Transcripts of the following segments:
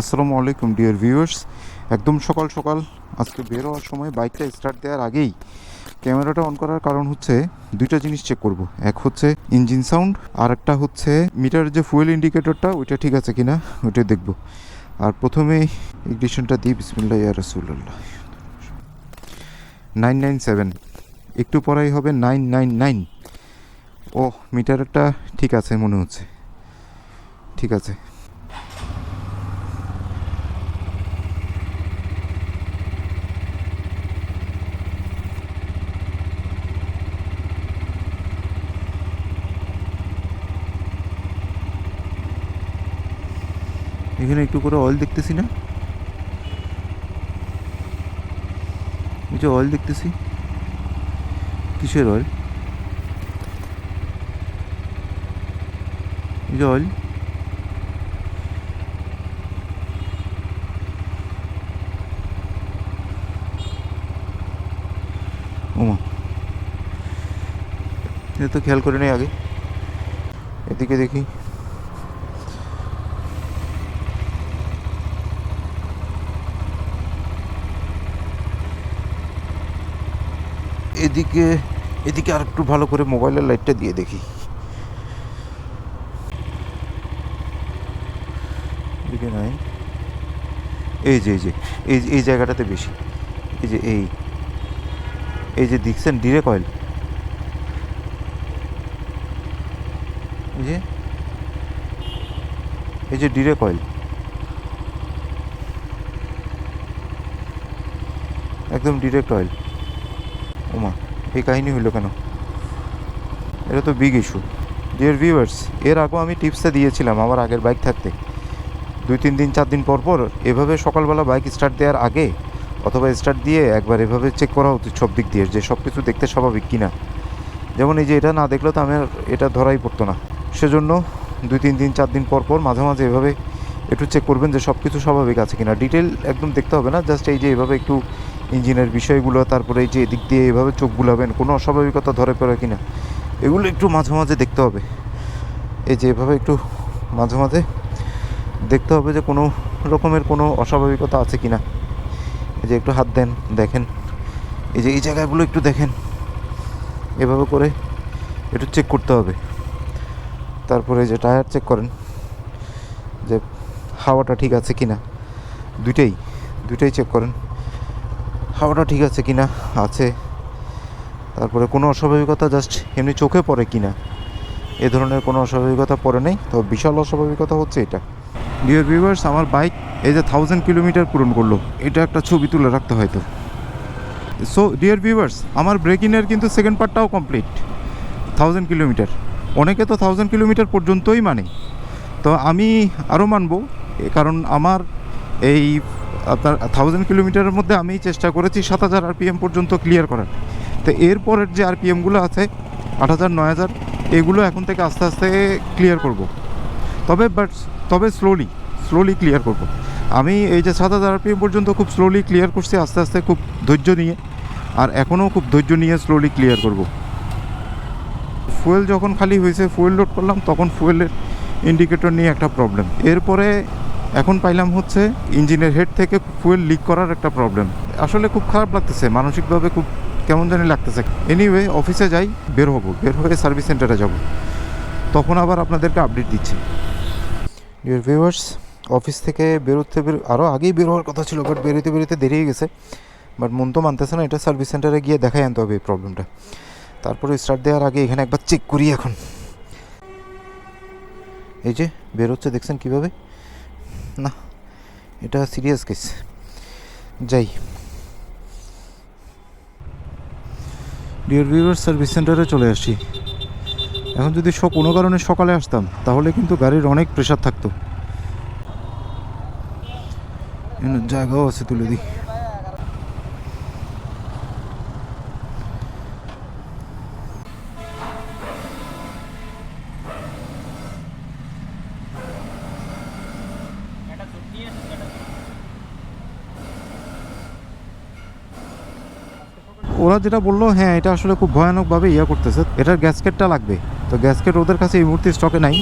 আসসালামু আলাইকুম, dear viewers. একদম সকাল সকাল আজকে বের হওয়ার সময় বাইকটা স্টার্ট দেওয়ার আগেই ক্যামেরাটা অন করার কারণ হচ্ছে দুইটা জিনিস চেক করব। এক হচ্ছে ইঞ্জিন সাউন্ড, আর একটা হচ্ছে মিটারের যে ফুয়েল ইন্ডিকেটরটা ওইটা ঠিক আছে কিনা ওইটা দেখব। আর প্রথমে ইগনিশনটা দিই, বিসমিল্লাহ, ইয়া রাসূলুল্লাহ। নাইন নাইন সেভেন একটু পরেই হবে নাইন নাইন নাইন ও মিটারটা ঠিক আছে মনে হচ্ছে। ঠিক আছে। এখানে একটু করে অয়েল দেখতেছি না? এই যে অয়েল দেখতেছি। কিসের অয়েল এই যে অয়েল এটা তো খেয়াল করে নেই আগে। এদিকে দেখি। এদিকে এদিকে আর একটু ভালো করে মোবাইলের লাইটটা দিয়ে দেখি। এদিকে নাই। এই যে এই যে, এই এই জায়গাটাতে বেশি। এই যে, এই। এই যে দেখছেন ডিরেক্ট অয়েল এই যে এই যে ডিরেক্ট কয়েল একদম ডিরেক্ট অয়েল ওমা, এই কাহিনী হইল কেন? এটা তো বিগ ইস্যু ডিয়ার ভিউয়ার্স এর আগেও আমি টিপসটা দিয়েছিলাম আমার আগের বাইক থাকতে। দুই, তিন দিন, চার দিন পর পর এভাবে সকালবেলা বাইক স্টার্ট দেওয়ার আগে অথবা স্টার্ট দিয়ে একবার এভাবে চেক করা উচিত সব দিক দিয়ে, যে সব কিছু দেখতে স্বাভাবিক কিনা। যেমন এই যে এটা না দেখলে তো আমার এটা ধরাই পড়তো না। সেজন্য দুই, তিন দিন, চার দিন পর পর মাঝে মাঝে এভাবে একটু চেক করবেন যে সব কিছু স্বাভাবিক আছে কিনা। ডিটেল একদম দেখতে হবে না জাস্ট এই যে এভাবে একটু ইঞ্জিনের বিষয়গুলো, তারপরে এই যে এদিক দিয়ে এভাবে চোখ বুলাবেন, কোনো অস্বাভাবিকতা ধরে পড়ে কিনা, এগুলো একটু মাঝে মাঝে দেখতে হবে। এই যে এভাবে একটু মাঝে মাঝে দেখতে হবে যে কোনো রকমের কোনো অস্বাভাবিকতা আছে কিনা। এই যে একটু হাত দেন, দেখেন। এই যে এই জায়গাগুলো একটু দেখেন। এভাবে করে একটু চেক করতে হবে। তারপরে যে টায়ার চেক করেন যে হাওয়াটা ঠিক আছে কিনা। দুইটাই দুইটাই চেক করেন। হাওয়াটা ঠিক আছে কিনা? আছে। তারপরে কোনো অস্বাভাবিকতা জাস্ট এমনি চোখে পড়ে কিনা? এ ধরনের কোনো অস্বাভাবিকতা পড়ে নেই, তো বিশাল অস্বাভাবিকতা হচ্ছে এটা। ডিয়ার ভিউয়ার্স আমার বাইক এই যে থাউজেন্ড কিলোমিটার পূরণ করল, এটা একটা ছবি তুলে রাখতে হয়তো সো ডিয়ার ভিউয়ার্স আমার ব্রেকিংয়ের কিন্তু সেকেন্ড পার্টটাও কমপ্লিট থাউজেন্ড কিলোমিটার অনেকে তো থাউজেন্ড কিলোমিটার পর্যন্তই মানে। তো আমি আরও মানবো কারণ আমার এই আপনার থাউজেন্ড কিলোমিটারের মধ্যে আমি চেষ্টা করেছি সাত হাজার আরপিএম পর্যন্ত ক্লিয়ার করার। তো এরপরের যে আরপিএমগুলো আছে, আট হাজার, নয় হাজার, এগুলো এখন থেকে আস্তে আস্তে ক্লিয়ার করব। তবে বাট তবে স্লোলি স্লোলি ক্লিয়ার করব। আমি এই যে সাত হাজার আরপিএম পর্যন্ত খুব স্লোলি ক্লিয়ার করছি, আস্তে আস্তে খুব ধৈর্য নিয়ে, আর এখনও খুব ধৈর্য নিয়ে স্লোলি ক্লিয়ার করব। ফুয়েল যখন খালি হয়েছে ফুয়েল লোড করলাম, তখন ফুয়েলের ইন্ডিকেটর নিয়ে একটা প্রবলেম এরপরে এখন পাইলাম হচ্ছে ইঞ্জিনের হেড থেকে ফুয়েল লিক করার একটা প্রবলেম আসলে খুব খারাপ লাগতেছে, মানসিকভাবে খুব কেমন জানি লাগতেছে। এনিওয়ে অফিসে যাই, বের হব, বের হয়ে সার্ভিস সেন্টারে যাব। তখন আবার আপনাদেরকে আপডেট দিচ্ছি। ডিয়ার ভিউয়ার্স অফিস থেকে বেরোতে বেরো আরও আগেই বের হওয়ার কথা ছিল বাট বেরোতে বেরোতে দেরি হয়ে গেছে। বাট মন তো মানতেছে না, এটা সার্ভিস সেন্টারে গিয়ে দেখাই আনতে হবে এই প্রবলেমটা তারপরে স্টার্ট দেওয়ার আগে এখানে একবার চেক করি এখন। এই যে, বেরোচ্ছে, দেখছেন কীভাবে? না, এটা সিরিয়াস কেস যাই। ডিয়ার সার্ভিস সেন্টারে চলে আসছি এখন যদি কোনো কারণে সকালে আসতাম, তাহলে কিন্তু গাড়ির অনেক প্রেশার থাকতো। জায়গাও আছে তুলে দিই। ওরা যেটা বলল হ্যাঁ এটা আসলে খুব ভয়ানকভাবে ইয়া করতেছে। এটার গ্যাসকেটটা লাগবে। তো গ্যাসকেট ওদের কাছে এই মুহূর্তে স্টকে নাই।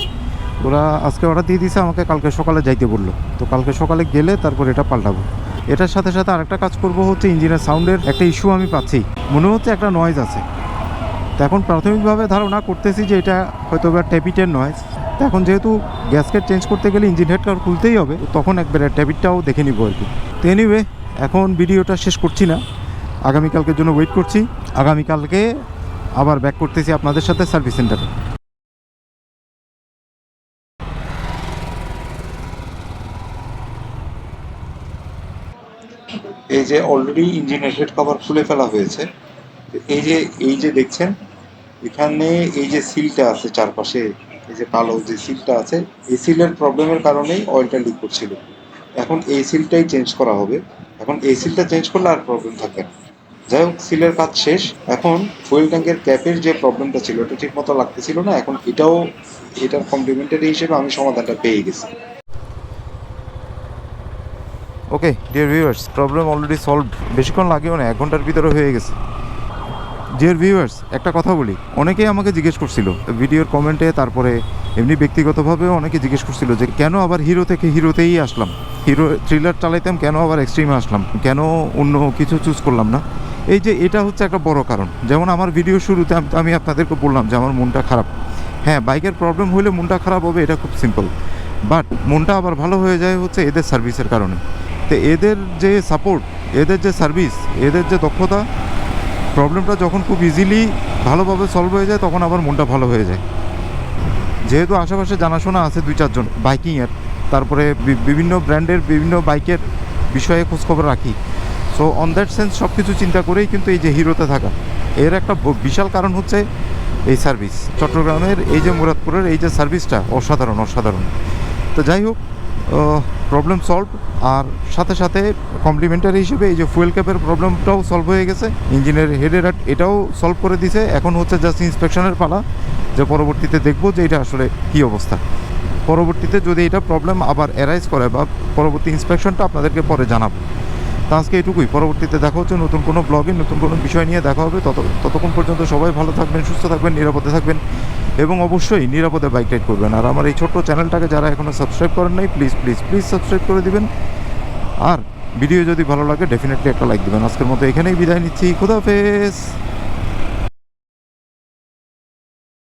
ওরা আজকে অর্ডার দিয়ে দিয়েছে, আমাকে কালকে সকালে যাইতে বলল। তো কালকে সকালে গেলে তারপর এটা পাল্টাবো। এটার সাথে সাথে আরেকটা কাজ করব হচ্ছে ইঞ্জিনের সাউন্ডের একটা ইস্যু আমি পাচ্ছি। মনে হচ্ছে একটা নয়েজ আছে। তো এখন প্রাথমিকভাবে ধারণা করতেছি যে এটা হয়তো বা ট্যাপিটের নয়েজ তো এখন যেহেতু গ্যাসকেট চেঞ্জ করতে গেলে ইঞ্জিন হেড কভার খুলতেই হবে তখন একবারে ট্যাপিটটাও দেখে নিব আর কি। তো এনিওয়ে এখন ভিডিওটা শেষ করছি না। আগামীকালকের জন্য ওয়েট করছি। আগামীকালকে আবার ব্যাক করতেছি আপনাদের সাথে সার্ভিস সেন্টারে এই যে অলরেডি ইঞ্জিনের হেড কভার খুলে ফেলা হয়েছে। এই যে এই যে দেখছেন, এখানে এই যে সিলটা আছে চারপাশে, এই যে কালো যে সিলটা আছে, এই সিলের প্রবলেমের কারণেই অয়েলটা লিক করছিল। এখন এই সিলটাই চেঞ্জ করা হবে। এখন এই সিলটা চেঞ্জ করলে আর প্রবলেম থাকে না। যাই হোক, সিলের কাজ শেষ। এখন ফুয়েল ট্যাঙ্কের ক্যাপের যে প্রবলেমটা ছিল, এটা ঠিক মতো লাগতেছিল না। এখন এটাও, এটার কমপ্লিমেন্টারি হিসেবে আমি সমাধানটা পেয়ে গেছি। Okay dear viewers problem already solved বেশিক্ষণ লাগেও না, এক ঘণ্টার ভিতরে হয়ে গেছে। ডিয়ার ভিউয়ার্স একটা কথা বলি। অনেকেই আমাকে জিজ্ঞেস করছিল, ভিডিওর কমেন্টে, তারপরে এমনি ব্যক্তিগতভাবেও অনেকে জিজ্ঞেস করছিল যে, কেন আবার হিরো থেকে হিরোতেই আসলাম? হিরো থ্রিলার চালাইতাম, কেন আবার এক্সট্রিমে আসলাম? কেন অন্য কিছু চুজ করলাম না? এই যে এটা হচ্ছে একটা বড় কারণ। যেমন আমার ভিডিও শুরুতে আমি আপনাদেরকে বললাম যে আমার মনটা খারাপ। হ্যাঁ বাইকের প্রবলেম হলে মনটা খারাপ হবে, এটা খুব সিম্পল বাট মনটা আবার ভালো হয়ে যায় হচ্ছে এদের সার্ভিসের কারণে। তো এদের যে সাপোর্ট এদের যে সার্ভিস এদের যে দক্ষতা প্রবলেমটা যখন খুব ইজিলি ভালোভাবে সলভ হয়ে যায়, তখন আবার মনটা ভালো হয়ে যায়। যেহেতু আশেপাশে জানাশোনা আছে দুই চারজন বাইকিংয়ের তারপরে বিভিন্ন ব্র্যান্ডের বিভিন্ন বাইকের বিষয়ে খোঁজখবর রাখি। সো অন দ্যাট সেন্স সব কিছু চিন্তা করেই কিন্তু এই যে হিরোতে থাকা। এর একটা বিশাল কারণ হচ্ছে এই সার্ভিস চট্টগ্রামের এই যে মুরাদপুরের এই যে সার্ভিসটা অসাধারণ অসাধারণ। তো যাই হোক প্রবলেম সলভ আর সাথে সাথে কমপ্লিমেন্টারি হিসেবে এই যে ফুয়েল ক্যাপের প্রবলেমটাও সলভ হয়ে গেছে। ইঞ্জিনের হেডের এটাও সলভ করে দিছে। এখন হচ্ছে জাস্ট ইন্সপেকশনের পালা। যে পরবর্তীতে দেখব যে এটা আসলে কী অবস্থা। পরবর্তীতে যদি এটা প্রবলেম আবার অ্যারাইজ করে বা পরবর্তী ইন্সপেকশনটা আপনাদেরকে পরে জানাব। তো আজকে এটুকুই। পরবর্তীতে দেখা হচ্ছে নতুন কোনো ব্লগে নতুন কোনো বিষয় নিয়ে দেখা হবে। তত ততক্ষণ পর্যন্ত সবাই ভালো থাকবেন, সুস্থ থাকবেন, নিরাপদে থাকবেন এবং অবশ্যই নিরাপদে বাইক রাইড করবেন। আর আমার এই ছোট্ট চ্যানেলটাকে যারা এখনও সাবস্ক্রাইব করেন নাই প্লিজ প্লিজ প্লিজ সাবস্ক্রাইব করে দিবেন। আর ভিডিও যদি ভালো লাগে ডেফিনেটলি একটা লাইক দেবেন। আজকের মতো এখানেই বিদায় নিচ্ছি। খুদাফেজ